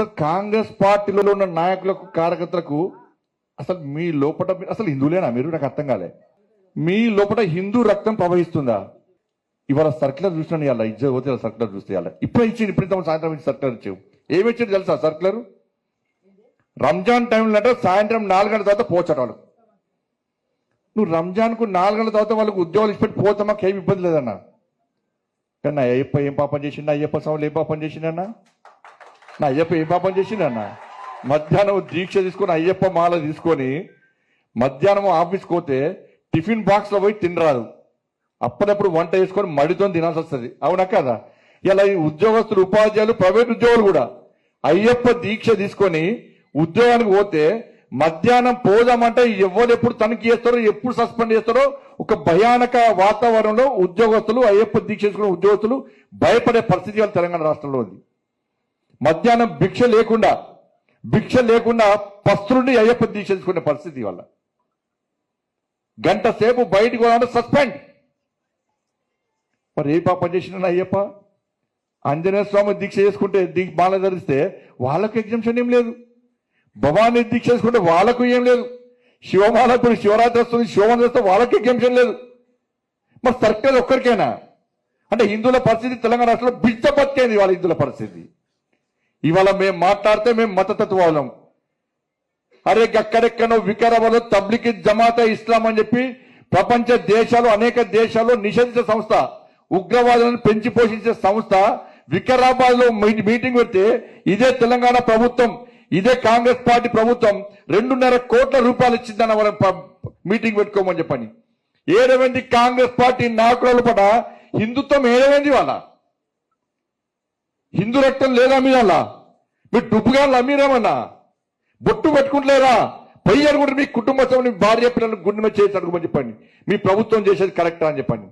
అసలు కాంగ్రెస్ పార్టీలో ఉన్న నాయకులకు కార్యకర్తలకు అసలు మీ లోపల అసలు హిందువులేనా మీరు? నాకు అర్థం కాలే. మీ లోపల హిందూ రక్తం ప్రవహిస్తుందా? ఇవాళ సర్క్యులర్ చూసినాను ఇవాళ ఇచ్చే పోతే సర్క్యులర్ చూస్తే ఇవాళ. ఇప్పుడు ఇచ్చింది ఇప్పుడు ఇంత సాయంత్రం ఇచ్చి సర్క్యులర్ ఇచ్చావు. ఏమి తెలుసా సర్క్యులర్? రంజాన్ టైంలో అంటే సాయంత్రం నాలుగు గంటల తర్వాత పోచట వాళ్ళు. నువ్వు రంజాన్కు నాలుగు గంటల తర్వాత వాళ్ళకు ఉద్యోగాలు ఇచ్చిపెట్టి పోతే మాకు ఇబ్బంది లేదన్నా. కానీ అయ్యప్ప ఏం పాపం చేసిండా? అయ్యప్ప స్వాములు ఏం పాపం చేసిండన్నా? నా అయ్యప్ప ఏం పాపం చేసిండన్నా మధ్యాహ్నం దీక్ష తీసుకొని అయ్యప్ప మాల తీసుకొని మధ్యాహ్నం ఆఫీస్కి పోతే టిఫిన్ బాక్స్లో పోయి తినరాదు. అప్పుడప్పుడు వంట వేసుకొని మడితో తినాల్సి వస్తుంది. అవునా కదా? ఇలా ఈ ఉద్యోగస్తులు ఉపాధ్యాయులు ప్రైవేట్ ఉద్యోగులు కూడా అయ్యప్ప దీక్ష తీసుకొని ఉద్యోగానికి పోతే మధ్యాహ్నం పోదామంటే ఎవరు ఎప్పుడు తనిఖీ చేస్తారో ఎప్పుడు సస్పెండ్ చేస్తారో ఒక భయానక వాతావరణంలో ఉద్యోగస్తులు అయ్యప్ప దీక్ష చేసుకున్న ఉద్యోగస్తులు భయపడే పరిస్థితి తెలంగాణ రాష్ట్రంలో ఉంది. మధ్యాహ్నం భిక్ష లేకుండా భిక్ష లేకుండా పస్తులుండి అయ్యప్ప దీక్ష చేసుకునే పరిస్థితి వల్ల. గంట సేపు బయటకు సస్పెండ్. మరి ఏ పాపం చేసిన అయ్యప్ప? ఆంజనేయ స్వామి దీక్ష చేసుకుంటే దీక్ష బాల ధరిస్తే వాళ్ళకు ఎగ్జామ్షన్ ఏం లేదు. భవానీ దీక్ష చేసుకుంటే వాళ్ళకు ఏం లేదు. శివమాల ఇప్పుడు శివరాత్రి వస్తుంది శివమాల చేస్తే వాళ్ళకి ఎగ్జామ్షన్ లేదు. మరి సర్కిల్ ఒక్కరికైనా? అంటే హిందువుల పరిస్థితి తెలంగాణ రాష్ట్రంలో బిచ్చబట్టేది వాళ్ళ హిందువుల పరిస్థితి. ఇవాళ మేము మాట్లాడితే మేము మతతత్వాలం. అరే ఎక్కడెక్కడో వికారాబాద్ తబ్లికి జమాత ఇస్లాం అని చెప్పి ప్రపంచ దేశాలు అనేక దేశాల్లో నిషేధించే సంస్థ ఉగ్రవాదులను పెంచి పోషించే సంస్థ వికారాబాద్లో మీటింగ్ పెడితే ఇదే తెలంగాణ ప్రభుత్వం ఇదే కాంగ్రెస్ పార్టీ ప్రభుత్వం రెండున్నర కోట్ల రూపాయలు ఇచ్చిందన్న వాళ్ళ మీటింగ్ పెట్టుకోమని చెప్పని. ఏడవంది కాంగ్రెస్ పార్టీ నాయకుల పట హిందుత్వం ఏడవంది వాళ్ళ హిందూ రక్తం లేదా మీద మీరు డుబ్బుగా అమ్మీరేమన్నా బొట్టు పెట్టుకుంటలేరా? పై అనుకుంటే మీ కుటుంబ సభ్యులు, మీ భార్య పిల్లలు గుండె మీద చేసి అడుగుమని చెప్పండి. మీ ప్రభుత్వం చేసేది కరెక్టా అని చెప్పండి.